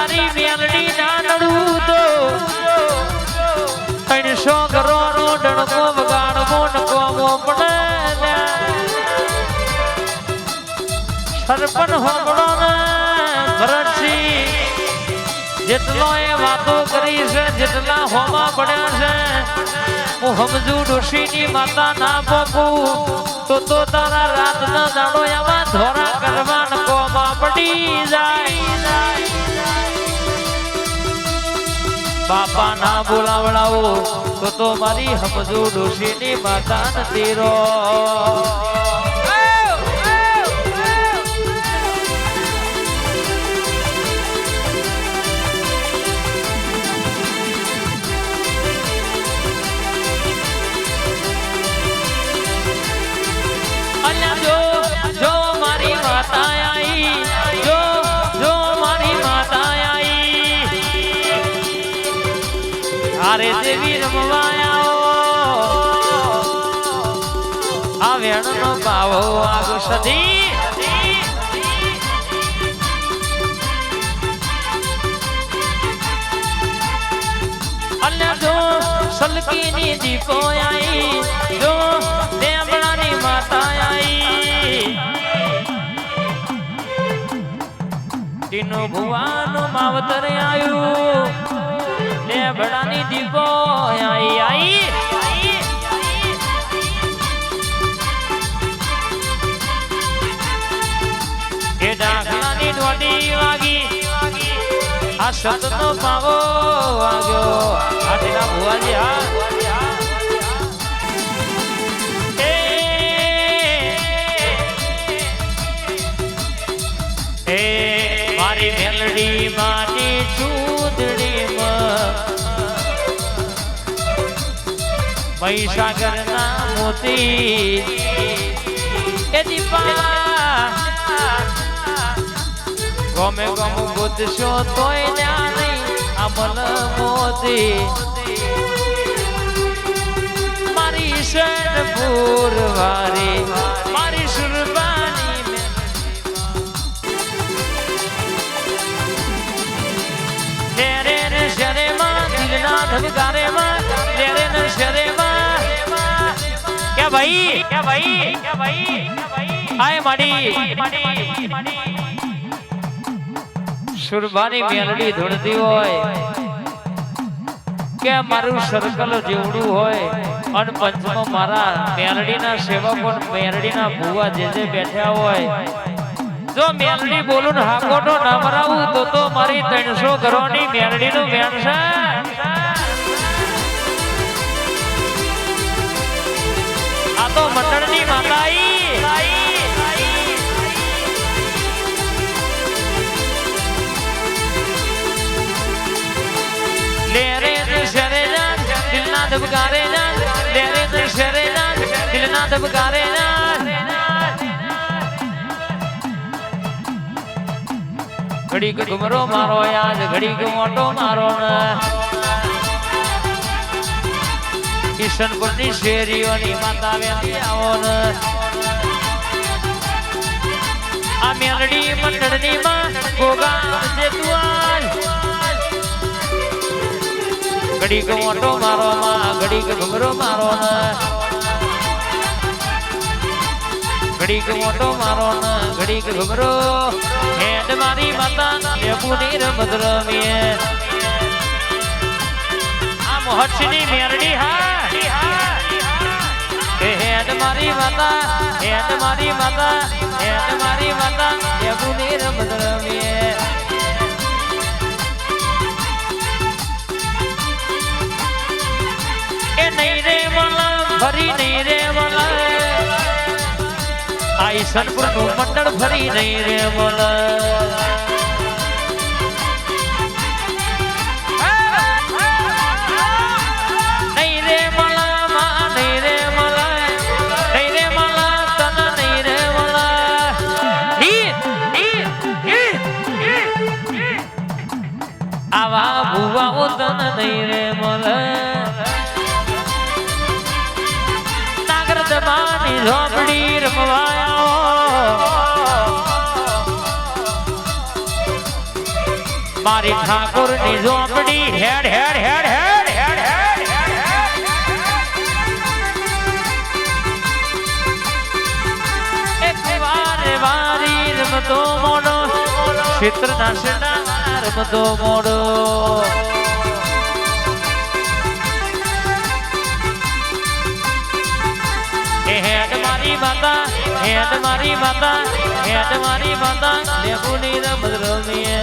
તારી મેલડી ના નડવું તો. ત્રણસો ઘરોનો ડણકો, વગાડવો નકોમો પડે સરપન હોબળો ને ભરતસિંહ, જેટલો એ વાતો કરી છે, જેટલા હોમા પડ્યા છે, હું સમજુ ડોશીની માતા ના પોકું તો તો તારા રાત ના દાડો એમાં ધોરા કરવા નકોમાં પડી જાય. બાપા ના બોલાવડાવો તો મારી સમજુ ડોશીની માતા નથી રો અરે દેવી રમવા આ વેણ નો પાવો આગો સધી. જો સલકીની દીપો આઈ, જો દેવડાની માતા આઈ. ટીનો ભુવાનો માવતર લેબડાની દીપો આઈ આઈ. એ ડાકલાની દોડી વાગી. આ સતનો પાવો વાગ્યો. આ તેના ભુવાજી, હા. એ મારી મેલડી માની ચૂંદડીમાં મહીસાગરના મોતી એ દીપા. ગમે ગમ બુદ્ધશો તોય ન્યા નહીં, અમલ મોતી. મારી શરણપુર વારી ભાઈ. કે ભાઈ કે ભાઈ આય મડી. સુરબાની મેલડી ધૂળતી હોય કે મારું સર્કલ જેવડું હોય. અને પંચમાં મારા મેલડીના સેવકો મેલડીના ભુવા જે જે બેઠા હોય. જો મેલડી બોલું હાકોટો ના મરાવું, તો તો મારી ત્રણસો ઘરોની મેલડીનું વેણ છે. તો મંડળની માતા ને ધબકારે જાન. લે રે ને જાન, દિલના ધબકારે જાન. ઘડીક ઘુમરો મારો યાદ ઘડીક મોટો મારો ને કિશનપુરની શેરીઓની માતા વેલી આવો ને આ મેલડી મંડળની માં ગોગા જે તું આય. ઘડીક મોટો મારો માં, ઘડીક ઘુમરો મારો ઘડીક મોટો મારો ઘડીક ઘુમરો હેડ મારી માતા લેબુની રમત રમીએ. આ મહોત્સવની મેરડી હા એ હેડ મારી માતા હેડ મારી માતા હેડ મારી માતા રમત રમીએ. એ નહીં રે મલા ફરી નહીં રે મલા આ ઈશનપુરનું મંડળ ફરી નહીં રે મલા નહીં રે મળે નાગર દબાની ઝોપડી રમવાયા. મારી ઠાકોરની ઝોપડી હેડ હેડ હેડ હેડ હેડ હેડ વારી રમતો મોડો ક્ષેત્ર ના રમતો મોડો. હેડ મારી માતા હેડ મારી માતા હેડ મારી માતા લેબુની રમત રમીએ.